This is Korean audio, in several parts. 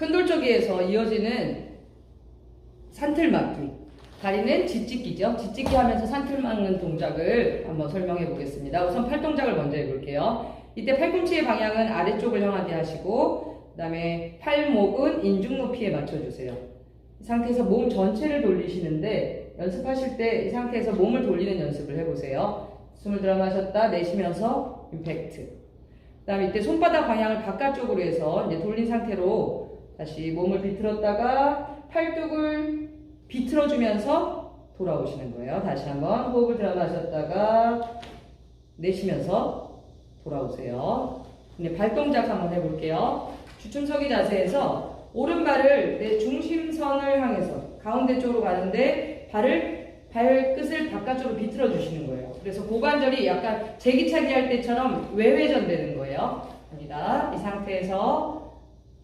큰돌쪽에서 이어지는 산틀 막기. 다리는 짓짓기죠. 짓짓기 하면서 산틀 막는 동작을 한번 설명해 보겠습니다. 우선 팔 동작을 먼저 해볼게요. 이때 팔꿈치의 방향은 아래쪽을 향하게 하시고, 그 다음에 팔목은 인중 높이에 맞춰주세요. 이 상태에서 몸 전체를 돌리시는데, 연습하실 때 이 상태에서 몸을 돌리는 연습을 해보세요. 숨을 들어 마셨다 내쉬면서 임팩트. 그 다음에 이때 손바닥 방향을 바깥쪽으로 해서 이제 돌린 상태로 다시 몸을 비틀었다가 팔뚝을 비틀어주면서 돌아오시는 거예요. 다시 한번 호흡을 들어 마셨다가 내쉬면서 돌아오세요. 이제 발동작 한번 해볼게요. 주춤서기 자세에서 오른발을 내 중심선을 향해서 가운데 쪽으로 가는데 발을 발끝을 바깥쪽으로 비틀어 주시는 거예요. 그래서 고관절이 약간 제기차기 할 때처럼 외회전 되는 거예요. 갑니다. 이 상태에서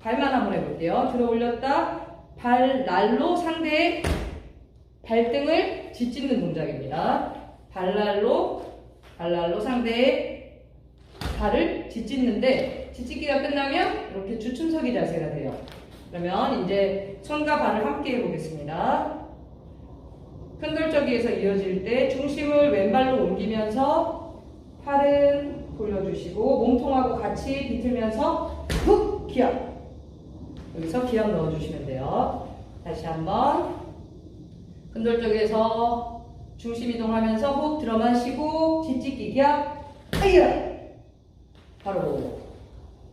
발만 한번 해볼게요. 들어 올렸다. 발 날로 상대의 발등을 짓짓는 동작입니다. 발날로 발날로 상대의 발을 짓짓는데 짓짓기가 끝나면 이렇게 주춤서기 자세가 돼요. 그러면 이제 손과 발을 함께 해보겠습니다. 큰돌적이에서 이어질 때 중심을 왼발로 옮기면서 팔은 돌려주시고 몸통하고 같이 비틀면서 훅 기압 여기서 기압 넣어주시면 돼요. 다시 한번 큰돌적에서 중심 이동하면서 호흡 들어 마시고 뒤집기 기압 아이야 바로